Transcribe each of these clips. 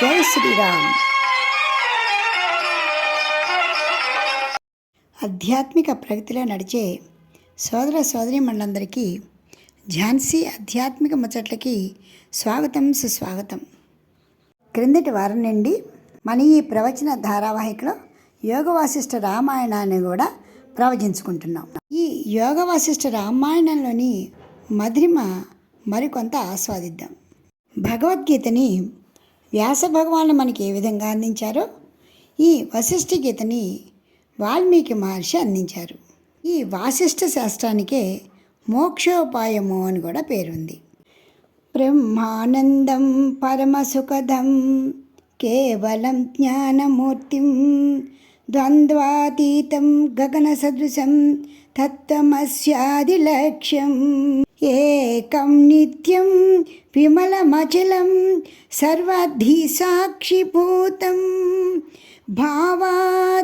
జై శ్రీరామ్. ఆధ్యాత్మిక ప్రగతిలో నడిచే సోదర సోదరి మండలందరికీ ఝాన్సీ ఆధ్యాత్మిక ముచ్చట్లకి స్వాగతం సుస్వాగతం. క్రిందటి వారం నుండి మన ఈ ప్రవచన ధారావాహికలో యోగ వాసిష్ఠ రామాయణాన్ని కూడా ప్రవచించుకుంటున్నాం. ఈ యోగ వాసిష్ఠ రామాయణంలోని మధురిమ మరికొంత ఆస్వాదిద్దాం. భగవద్గీతని వ్యాస భగవాను మనకి ఏ విధంగా అందించారో ఈ వశిష్ఠ గీతని వాల్మీకి మహర్షి అందించారు. ఈ వాసిష్ఠ శాస్త్రానికే మోక్షోపాయము అని కూడా పేరుంది. బ్రహ్మానందం పరమసుఖదం కేవలం జ్ఞానమూర్తిం ద్వంద్వాతీతం గగన సదృశం తత్వమస్యాది లక్ష్యం ఏకం నిత్యం విమలమచలం సర్వధి సాక్షిభూతం భావాతీతం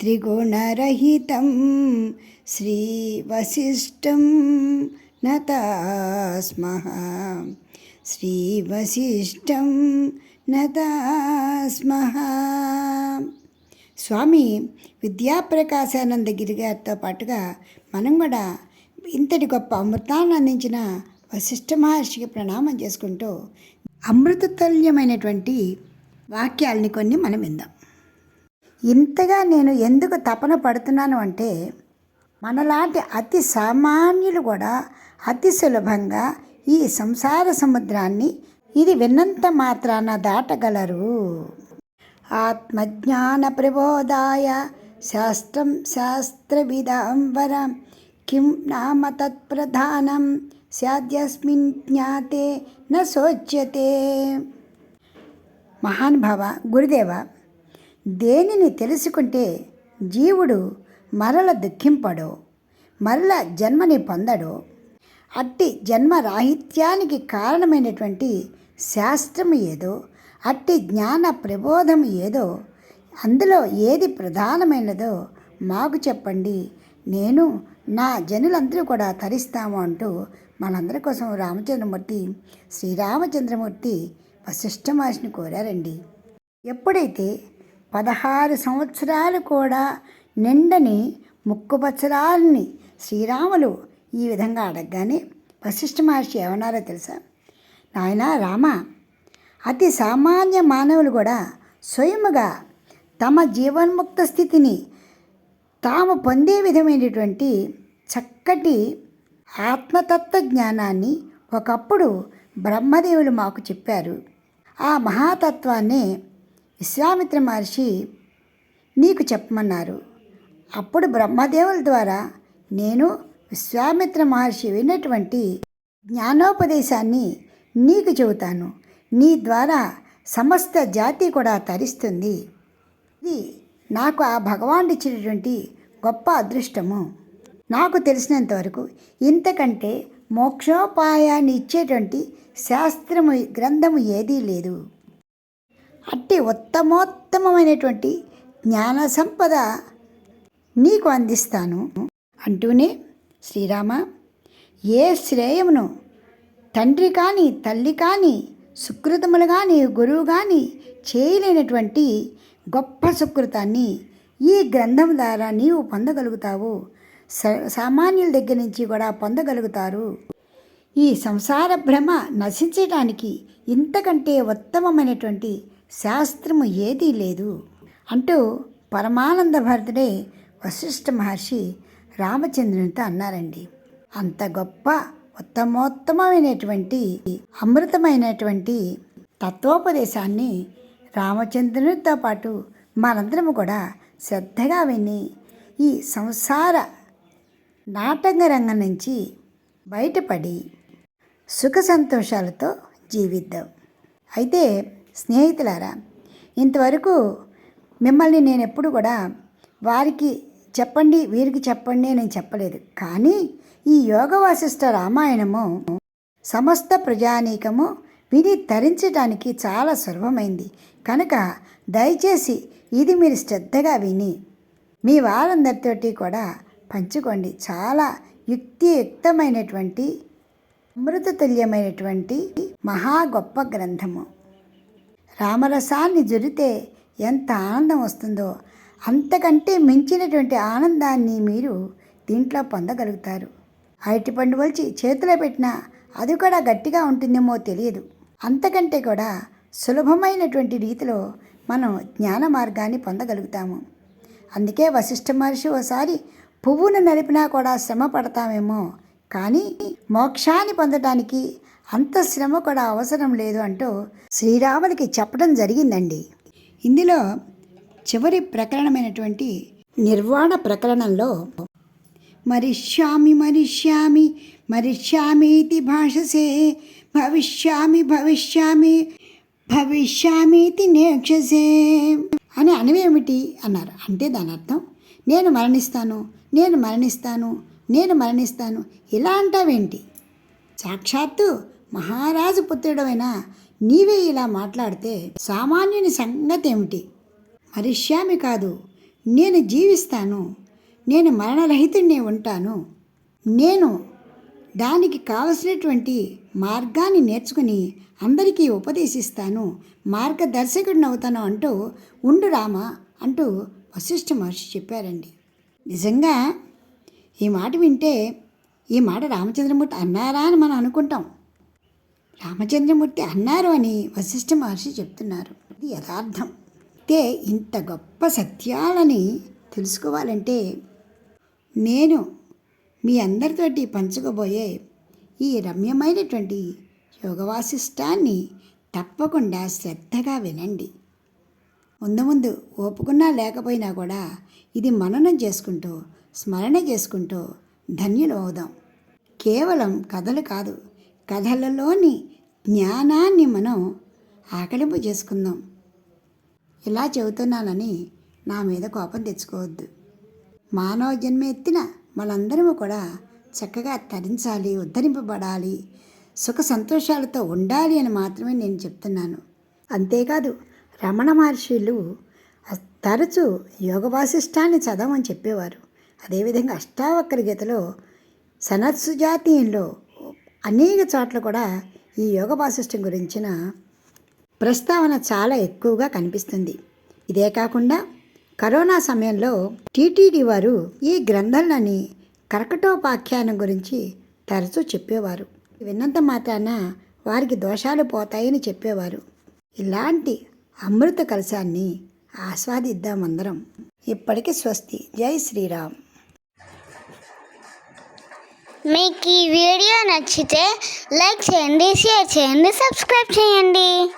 త్రిగుణరహితం శ్రీవశిష్టం నతాస్మః శ్రీవశిష్టం నతాస్మః స్వామి విద్యాప్రకాశానందగిరి గారితో పాటుగా మనం కూడా ఇంతటి గొప్ప అమృతాన్ని అందించిన వశిష్ఠ మహర్షికి ప్రణామం చేసుకుంటూ అమృతతుల్యమైనటువంటి వాక్యాలని కొన్ని మనం విందాం. ఇంతగా నేను ఎందుకు తపన పడుతున్నాను అంటే మనలాంటి అతి సామాన్యులు కూడా అతి సులభంగా ఈ సంసార సముద్రాన్ని ఇది విన్నంత మాత్రాన దాటగలరు. ఆత్మజ్ఞాన ప్రబోధాయ శాస్త్రం శాస్త్రవిధాంబరం కిం నామ తత్ప్రధానం స్యాద్యస్మిన్ జ్ఞాతే న శోచ్యతే మహానుభావ గురుదేవ దేనిని తెలుసుకుంటే జీవుడు మరల దుఃఖింపడు మరల జన్మని పొందడు అట్టి జన్మరాహిత్యానికి కారణమైనటువంటి శాస్త్రము ఏదో అట్టి జ్ఞాన ప్రబోధం ఏదో అందులో ఏది ప్రధానమైనదో మాకు చెప్పండి. నేను నా జనులందరూ కూడా తరిస్తాము అంటూ మనందరి కోసం రామచంద్రమూర్తి శ్రీరామచంద్రమూర్తి వశిష్ఠ మహర్షిని కోరారండి. ఎప్పుడైతే పదహారు సంవత్సరాలు కూడా నిండని ముక్కుపచ్చరాలని శ్రీరాములు ఈ విధంగా అడగగానే వశిష్ఠ మహర్షి ఏమన్నారో తెలుసా? నాయన రామ అతి సామాన్య మానవులు కూడా స్వయముగా తమ జీవన్ముక్త స్థితిని తాము పొందే విధమైనటువంటి చక్కటి ఆత్మతత్వ జ్ఞానాన్ని ఒకప్పుడు బ్రహ్మదేవులు మాకు చెప్పారు. ఆ మహాతత్వాన్ని విశ్వామిత్ర మహర్షి నీకు చెప్పమన్నారు. అప్పుడు బ్రహ్మదేవుల ద్వారా నేను విశ్వామిత్ర మహర్షి విన్నటువంటి జ్ఞానోపదేశాన్ని నీకు చెబుతాను. నీ ద్వారా సమస్త జాతి కూడా తరిస్తుంది. ఇది నాకు ఆ భగవానుడు ఇచ్చినటువంటి గొప్ప అదృష్టము. నాకు తెలిసినంతవరకు ఇంతకంటే మోక్షోపాయాన్ని ఇచ్చేటువంటి శాస్త్రము గ్రంథము ఏదీ లేదు. అట్టి ఉత్తమోత్తమమైనటువంటి జ్ఞాన సంపద నీకు అందిస్తాను అంటూనే శ్రీరామ ఏ శ్రేయమును తండ్రి కానీ తల్లి కానీ సుకృతములు కానీ గురువు కానీ చేయలేనటువంటి గొప్ప సుకృతాన్ని. ఈ గ్రంథం ద్వారా నీవు పొందగలుగుతావు. సామాన్యుల దగ్గర నుంచి కూడా పొందగలుగుతారు. ఈ సంసార భ్రమ నశించడానికి ఇంతకంటే ఉత్తమమైనటువంటి శాస్త్రము ఏదీ లేదు. అంటూ పరమానంద భరతుడే వశిష్ఠ మహర్షి రామచంద్రునితో అన్నారండి. అంత గొప్ప ఉత్తమోత్తమైనటువంటి అమృతమైనటువంటి తత్వోపదేశాన్ని రామచంద్రునితో పాటు మనందరము కూడా శ్రద్ధగా విని ఈ సంసార నాటక రంగం నుంచి బయటపడి సుఖ సంతోషాలతో జీవిద్దాం. అయితే స్నేహితులారా ఇంతవరకు మిమ్మల్ని నేను ఎప్పుడు కూడా వారికి చెప్పండి వీరికి చెప్పండి నేను చెప్పలేదు. కానీ ఈ యోగ వాసిష్ట రామాయణము సమస్త ప్రజానీకము విని తరించడానికి చాలా సులభమైంది. కనుక దయచేసి ఇది మీరు శ్రద్ధగా విని మీ వారందరితోటి కూడా పంచుకోండి. చాలా యుక్తియుక్తమైనటువంటి అమృతతుల్యమైనటువంటి మహా గొప్ప గ్రంథము. రామరసాన్ని జురితే ఎంత ఆనందం వస్తుందో అంతకంటే మించినటువంటి ఆనందాన్ని మీరు దీంట్లో పొందగలుగుతారు. అరటిపండు వలిచి చేతిలో పెట్టినా అది కూడా గట్టిగా ఉంటుందేమో తెలియదు. అంతకంటే కూడా సులభమైనటువంటి రీతిలో మనం జ్ఞాన మార్గాన్ని పొందగలుగుతాము. అందుకే వశిష్ఠ మహర్షి ఓసారి పువ్వును నలిపినా కూడా శ్రమ పడతామేమో కానీ మోక్షాన్ని పొందడానికి అంత శ్రమ కూడా అవసరం లేదు అంటూ శ్రీరాములకి చెప్పడం జరిగిందండి. ఇందులో చివరి ప్రకరణమైనటువంటి నిర్వాణ ప్రకరణంలో మరిష్యామి మరిష్యామి మరిష్యామీతి భాషసే భవిష్యామి భవిష్యామి భవిష్యామీతి నేక్షసే. అని అనవేమిటి అన్నారు. అంటే దాని అర్థం నేను మరణిస్తాను నేను మరణిస్తాను నేను మరణిస్తాను. ఇలా అంటావేంటి సాక్షాత్తు మహారాజు పుత్రుడమైన నీవే ఇలా మాట్లాడితే సామాన్యుని సంగతి ఏమిటి మరిష్యామి కాదు నేను జీవిస్తాను నేను మరణరహితుడిని ఉంటాను నేను దానికి కావలసినటువంటి మార్గాన్ని నేర్చుకుని అందరికీ ఉపదేశిస్తాను. మార్గదర్శకుడిని అవుతాను అంటూ ఉండు రామ అంటూ వశిష్ఠ మహర్షి చెప్పారండి. నిజంగా ఈ మాట వింటే ఈ మాట రామచంద్రమూర్తి అన్నారా అని మనం అనుకుంటాం. రామచంద్రమూర్తి అన్నారు అని వశిష్ఠ మహర్షి చెప్తున్నారు. ఇది యథార్థం. అయితే ఇంత గొప్ప సత్యాలని తెలుసుకోవాలంటే నేను మీ అందరితోటి పంచుకోబోయే ఈ రమ్యమైనటువంటి యోగవాసిష్టాన్ని తప్పకుండా శ్రద్ధగా వినండి. ముందు ముందు ఓపుకున్నా లేకపోయినా కూడా ఇది మననం చేసుకుంటూ స్మరణ చేసుకుంటూ ధన్యులు అవుదాం. కేవలం కథలు కాదు కథలలోని జ్ఞానాన్ని మనం ఆకలింపు చేసుకుందాం. ఇలా చెబుతున్నానని నా మీద కోపం తెచ్చుకోవద్దు. మానవ జన్మ ఎత్తిన మనందరము కూడా చక్కగా తరించాలి ఉద్ధరింపబడాలి సుఖ సంతోషాలతో ఉండాలి అని మాత్రమే నేను చెప్తున్నాను. అంతేకాదు రమణ మహర్షులు తరచూ యోగ వాసిష్టాన్ని చదవమని చెప్పేవారు. అదేవిధంగా అష్టావక్ర గీతలో సనత్సుజాతీయంలో అనేక చోట్ల కూడా ఈ యోగ వాసిష్టం గురించిన ప్రస్తావన చాలా ఎక్కువగా కనిపిస్తుంది. ఇదే కాకుండా కరోనా సమయంలో టీటీడీ వారు ఈ గ్రంథాలని కర్కటోపాఖ్యానం గురించి తరచూ చెప్పేవారు. విన్నంత మాత్రాన వారికి దోషాలు పోతాయని చెప్పేవారు. ఇలాంటి అమృత కలశాన్ని ఆస్వాదిద్దాం అందరం. స్వస్తి. జై శ్రీరామ్. మీకు ఈ వీడియో నచ్చితే లైక్ చేయండి షేర్ చేయండి సబ్స్క్రైబ్ చేయండి.